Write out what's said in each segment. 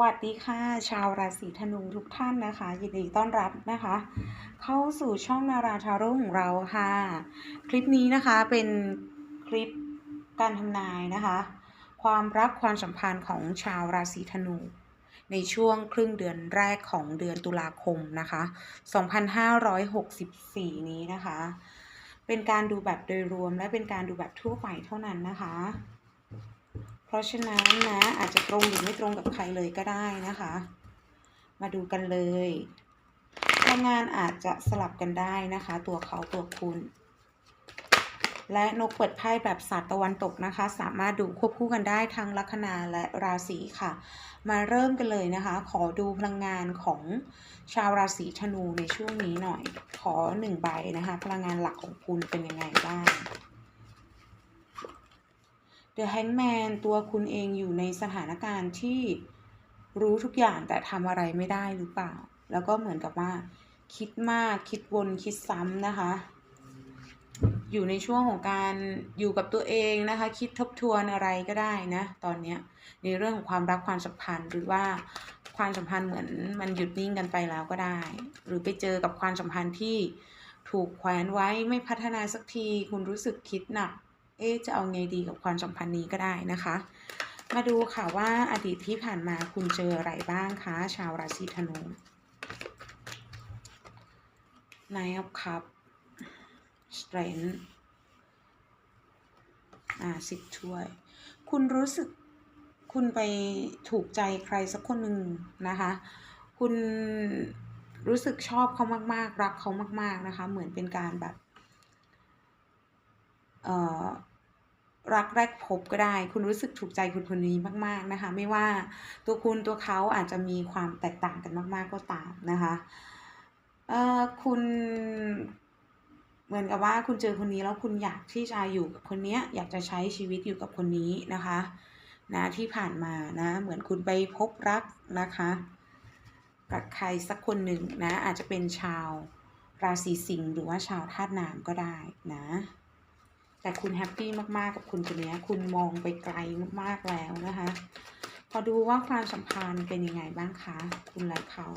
วัสดีค่ะ ชาวราศีธนูทุกท่านนะคะ ยินดีต้อนรับนะคะ เข้าสู่ช่องนาราทาโร่ของเราค่ะ คลิปนี้นะคะเป็นคลิปการทำนายนะคะ ความรักความสัมพันธ์ของชาวราศีธนู ในช่วงครึ่งเดือนแรกของเดือนตุลาคมนะคะ 2564 นี้นะคะ เป็นการดูแบบโดยรวมและเป็นการดูแบบทั่วไปเท่านั้นนะคะ ราะฉะนั้นนะอาจจะตรงหรือไม่ตรงกับใครเลยก็ได้นะคะ มาดูกันเลยพลังงานอาจจะสลับกันได้นะคะ ตัวเขาตัวคุณ และนกเปิดไพ่แบบศาสตร์ตะวันตกนะคะ สามารถดูควบคู่กันได้ทั้งลัคนาและราศีค่ะ มาเริ่มกันเลยนะคะ ขอดูพลังงานของชาวราศีธนูในช่วงนี้หน่อย ขอหนึ่งใบนะคะ พลังงานหลักของคุณเป็นยังไงบ้าง The Hangman ตัวคุณเองอยู่ในสถานการณ์ที่รู้ทุกอย่างแต่ทำอะไรไม่ได้หรือเปล่า แล้วก็เหมือนกับว่า คิดมากคิดวนคิดซ้ำนะคะ อยู่ในช่วงของการอยู่กับตัวเองนะคะ คิดทบทวนอะไรก็ได้นะตอนนี้ในเรื่องของความรักความสัมพันธ์หรือว่าความสัมพันธ์เหมือนมันหยุดนิ่งกันไปแล้วก็ได้ หรือไปเจอกับความสัมพันธ์ที่ถูกแขวนไว้ไม่พัฒนาสักที คุณรู้สึกคิดหนัก เอ๊จะเอาไงดีกับความสัมพันธ์นี้ก็ได้นะคะ มาดูค่ะว่าอดีตที่ผ่านมาคุณเจออะไรบ้างคะชาวราศีธนู Nine of Cups Strength อ่าสิบถ้วย คุณรู้สึกคุณไปถูกใจใครสักคนหนึ่งนะคะ คุณรู้สึกชอบเขามาก ๆ รักเขามาก ๆ นะคะ เหมือนเป็นการแบบ เอ่อ รักแรกพบก็ได้ คุณรู้สึกถูกใจคนคนนี้มาก ๆนะคะ ไม่ว่าตัวคุณตัวเขาอาจจะมีความแตกต่างกันมาก ๆก็ตามนะคะเอ่อคุณเหมือนกับว่าคุณเจอคนนี้แล้วคุณอยากที่จะอยู่กับคนนี้อยากจะใช้ชีวิตอยู่กับคนนี้นะคะนะที่ผ่านมานะ เหมือนคุณไปพบรักนะคะกับใครสักคนหนึ่งนะอาจจะเป็นชาวราศีสิงห์หรือว่าชาวธาตุน้ำก็ได้นะ แต่คุณแฮปปี้มากๆกับคุณคนนี้คุณมองไปไกลมากๆแล้วนะคะ พอดูว่าความสัมพันธ์เป็นยังไงบ้างคะ คุณและเขา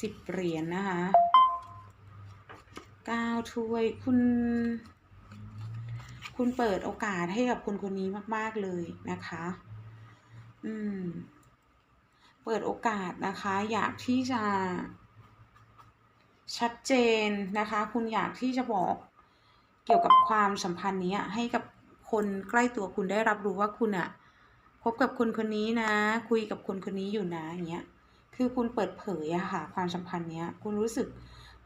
สิบเหรียญนนะคะเก้าถ้วยคุณ คุณเปิดโอกาสให้กับคนคนนี้มาก ๆเลยนะคะ อืม เปิดโอกาสนะคะ อยากที่จะชัดเจนนะคะ คุณอยากที่จะบอก เกี่ยวกับความสัมพันธ์นี้ให้กับคนใกล้ตัวคุณได้รับรู้ว่าคุณอะคบกับคนคนนี้นะ คุยกับคนคนนี้อยู่นะอย่างเงี้ยคือคุณเปิดเผยอะค่ะความสัมพันธ์เนี้ย คุณรู้สึก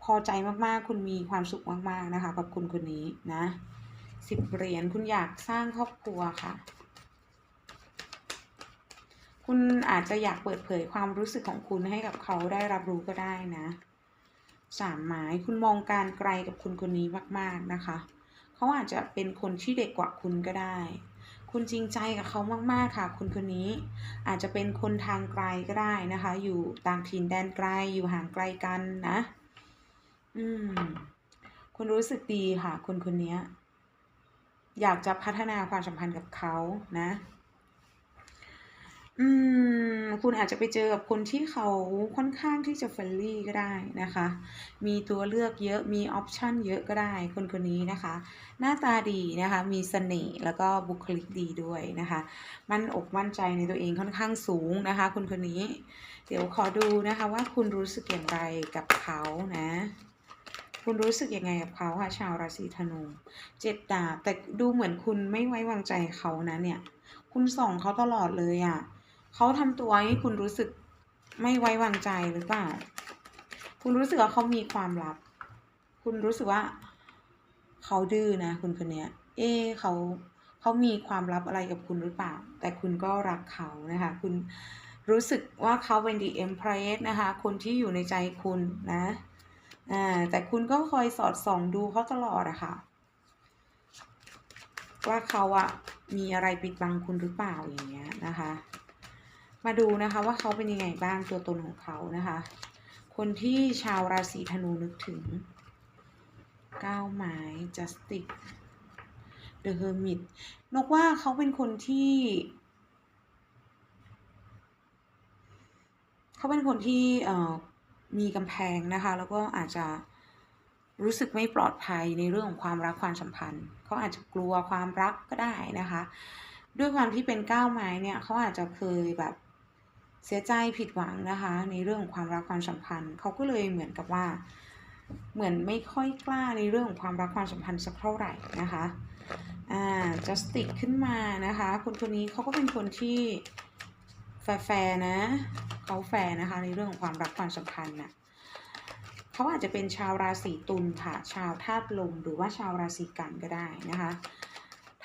พอใจมากๆ คุณมีความสุขมากๆนะคะ กับคนคนนี้นะสิบเหรียญคุณอยากสร้างครอบครัวค่ะ คุณอาจจะอยากเปิดเผยความรู้สึกของคุณให้กับเขาได้รับรู้ก็ได้นะ สามไม้คุณมองการไกลกับคนคนนี้มากๆนะคะเขาอาจจะเป็นคนที่เด็กกว่าคุณก็ได้ คุณจริงใจกับเขามากๆค่ะ คนคนนี้อาจจะเป็นคนทางไกลก็ได้นะคะ อยู่ต่างถิ่นแดนไกลอยู่ห่างไกลกันนะ อืม คุณรู้สึกดีค่ะ คนคนนี้อยากจะพัฒนาความสัมพันธ์กับเขานะ คุณอาจจะไปเจอกับคนที่เขาค่อนข้างที่จะ friendly ก็ได้นะคะ มีตัวเลือกเยอะ มีออปชันเยอะก็ได้ คนคนนี้นะคะ หน้าตาดีนะคะ มีเสน่ห์แล้วก็บุคลิกดีด้วยนะคะ มั่นอกมั่นใจในตัวเองค่อนข้างสูงนะคะ คนคนนี้ เดี๋ยวขอดูนะคะว่าคุณรู้สึกอย่างไรกับเขานะคุณรู้สึกยังไงกับเขาคะชาวราศีธนูเจ็ดดาบแต่ดูเหมือนคุณไม่ไว้วางใจเขานะเนี่ย คุณส่องเขาตลอดเลยอะ่ะ เขาทำตัวให้คุณรู้สึกไม่ไว้วางใจหรือเปล่า คุณรู้สึกว่าเขามีความลับ คุณรู้สึกว่าเขาดื้อนะคุณคนเนี้ยเอ๊เขาเขามีความลับอะไรกับคุณหรือเปล่า แต่คุณก็รักเขานะคะ คุณรู้สึกว่าเขาเป็น the empress นะคะ คนที่อยู่ในใจคุณนะอ่าแต่คุณก็คอยสอดส่องดูเขาตลอดอะค่ะ ว่าเขาอะมีอะไรปิดบังคุณหรือเปล่าอย่างเงี้ยนะคะ มาดูนะคะว่าเขาเป็นยังไงบ้างตัวตนของเขานะคะ คนที่ชาวราศีธนูนึกถึงก้าวไม้ justice the hermit นกว่าเขาเป็นคนที่ เขาเป็นคนที่เอ่อมีกำแพงนะคะ แล้วก็อาจจะรู้สึกไม่ปลอดภัยในเรื่องของความรักความสัมพันธ์ เขาอาจจะกลัวความรักก็ได้นะคะ ด้วยความที่เป็นก้าวไม้เนี่ย เขาอาจจะเคยแบบ เสียใจผิดหวังนะคะ ในเรื่องของความรักความสัมพันธ์เขาก็เลยเหมือนกับว่า เหมือนไม่ค่อยกล้าในเรื่องของความรักความสัมพันธ์สักเท่าไหร่นะคะอ่า justice ขึ้นมานะคะ คนคนนี้เขาก็เป็นคนที่แฟร์นะเขาแฟร์นะคะ ในเรื่องของความรักความสัมพันธ์น่ะเขาอาจจะเป็นชาวราศีตุลค่ะ ชาวธาตุลมหรือว่าชาวราศีกันก็ได้นะคะ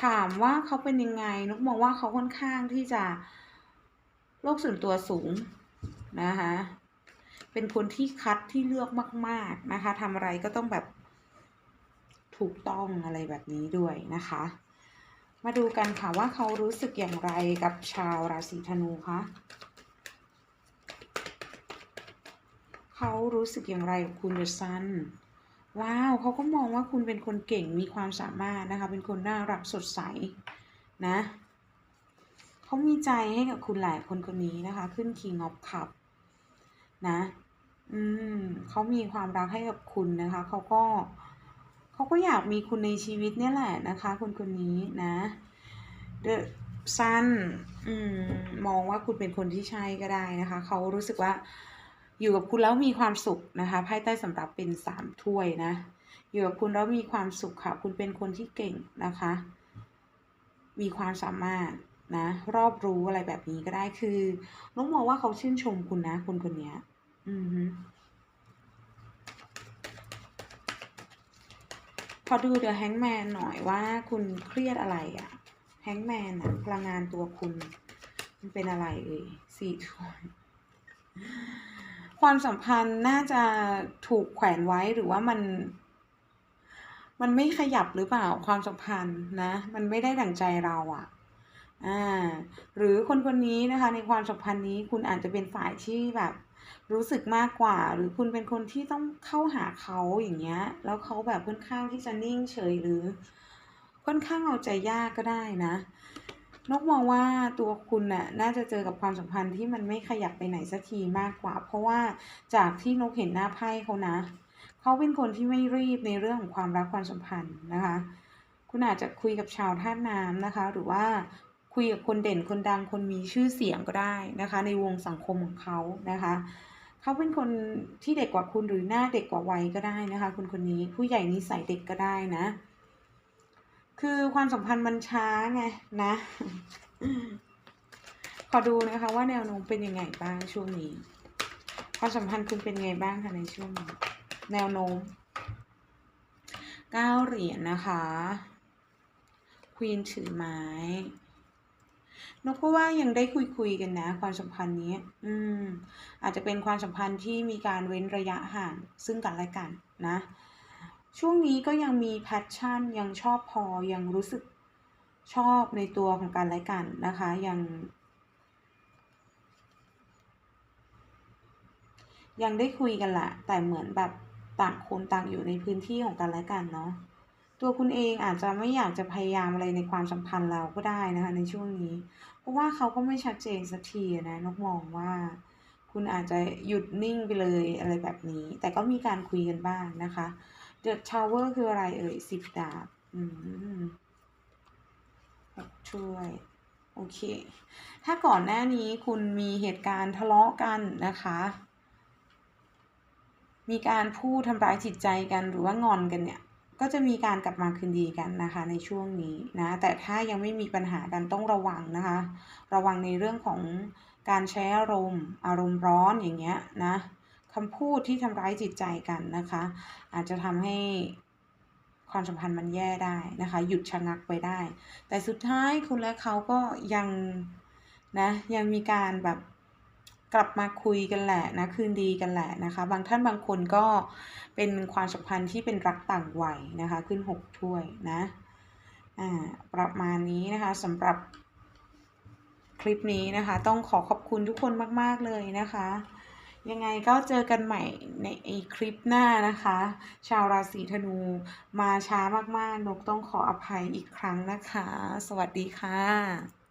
ถามว่าเขาเป็นยังไงนุกมองว่าเขาค่อนข้างที่จะ โลกส่วนตัวสูงนะคะเป็นคนที่คัดที่เลือกมาก ๆนะคะทำอะไรก็ต้องแบบถูกต้องอะไรแบบนี้ด้วยนะคะ มาดูกันค่ะว่าเขารู้สึกอย่างไรกับชาวราศีธนูคะเขารู้สึกอย่างไรกับคุณเดอะซันว้าวเขาก็มองว่าคุณเป็นคนเก่งมีความสามารถนะคะ เป็นคนน่ารักสดใสนะ เขามีใจให้กับคุณหลายคนคนนี้นะคะ ขึ้น King of Cup นะ อืมเขามีความรักให้กับคุณนะคะ เขาก็เขาก็อยากมีคุณในชีวิตเนี่ยแหละนะคะ คนคนนี้นะ The Sun อืมมองว่าคุณเป็นคนที่ใช่ก็ได้นะคะ เขารู้สึกว่าอยู่กับคุณแล้วมีความสุขนะคะไพ่ใต้สำรับเป็นสามถ้วยนะ อยู่กับคุณแล้วมีความสุขค่ะ คุณเป็นคนที่เก่งนะคะ มีความสามารถ นะรอบรู้อะไรแบบนี้ก็ได้คือน้องมองว่าเขาชื่นชมคุณนะคนคนนี้อือฮึพอดูเดอะแฮงแมนหน่อยว่าคุณเครียดอะไรอะแฮงแมนอะพลังงานตัวคุณ มันเป็นอะไรเอ่ยสี่ถ้วยความสัมพันธ์น่าจะถูกแขวนไว้หรือว่ามัน มันไม่ขยับหรือเปล่าความสัมพันธ์นะ มันไม่ได้ดั่งใจเราอะ่ะ อ่าหรือคนคนนี้นะคะในความสัมพันธ์นี้คุณอาจจะเป็นฝ่ายที่แบบ รู้สึกมากกว่า หรือคุณเป็นคนที่ต้องเข้าหาเขาอย่างเงี้ย แล้วเขาแบบค่อนข้างที่จะนิ่งเฉยหรือ ค่อนข้างเอาใจยากก็ได้นะ นกมองว่าตัวคุณน่ะน่าจะเจอกับความสัมพันธ์ที่มันไม่ขยับไปไหนสักทีมากกว่า เพราะว่าจากที่นกเห็นหน้าไพ่เขานะเขาเป็นคนที่ไม่รีบในเรื่องของความรักความสัมพันธ์นะคะ คุณอาจจะคุยกับชาวท่าน้ำนะคะ หรือว่า คุยกับคนเด่นคนดังคนมีชื่อเสียงก็ได้นะคะ ในวงสังคมของเขานะคะ เขาเป็นคนที่เด็กกว่าคุณหรือหน้าเด็กกว่าวัยก็ได้นะคะคุณคนนี้ผู้ใหญ่นิสัยเด็กก็ได้นะ คือความสัมพันธ์มันช้าไงนะ ขอดูนะคะว่าแนวโน้มเป็นยังไงบ้างช่วงนี้ ความสัมพันธ์คุณเป็นไงบ้างคะในช่วงนี้แนวโน้มเก้าเหรียญนะคะควีนถือไม้ นกก็ว่ายังได้คุยคุยกันนะ ความสัมพันธ์นี้ อืม อาจจะเป็นความสัมพันธ์ที่มีการเว้นระยะห่าง ซึ่งกันและกันนะ ช่วงนี้ก็ยังมีแพชชั่น ยังชอบพอ ยังรู้สึกชอบในตัวของกันและกันนะคะ ยัง ยังได้คุยกันแหละแต่เหมือนแบบต่างคนต่างอยู่ในพื้นที่ของกันและกันเนาะ ตัวคุณเองอาจจะไม่อยากจะพยายามอะไรในความสัมพันธ์เราก็ได้นะคะในช่วงนี้ เพราะว่าเขาก็ไม่ชัดเจนสักทีนะนกมองว่า คุณอาจจะหยุดนิ่งไปเลยอะไรแบบนี้ แต่ก็มีการคุยกันบ้างนะคะ The Tower คืออะไรเอ่ยสิบดาบอืมหกถ้วยโอเค ถ้าก่อนหน้านี้คุณมีเหตุการณ์ทะเลาะกันนะคะ มีการพูดทำร้ายจิตใจกันหรือว่างอนกันเนี่ย ก็จะมีการกลับมาคืนดีกันนะคะในช่วงนี้นะแต่ถ้ายังไม่มีปัญหากันต้องระวังนะคะ ระวังในเรื่องของการใช้อารมณ์ อารมณ์ร้อนอย่างเงี้ยนะคำพูดที่ทำร้ายจิตใจกันนะคะ อาจจะทำให้ความสัมพันธ์มันแย่ได้นะคะ หยุดชะงักไปได้ แต่สุดท้ายคุณและเขาก็ยังนะยังมีการแบบ กลับมาคุยกันแหละนะคืนดีกันแหละนะคะ บางท่านบางคนก็เป็นความสัมพันธ์ที่เป็นรักต่างวัยนะคะ ขึ้นหกถ้วยนะอ่าประมาณนี้นะคะสำหรับคลิปนี้นะคะ ต้องขอขอบคุณทุกคนมาก ๆ เลยนะคะยังไงก็เจอกันใหม่ในอคลิปหน้านะคะ ชาวราศีธนูมาช้ามากๆ นกต้องขออภัยอีกครั้งนะคะ สวัสดีค่ะ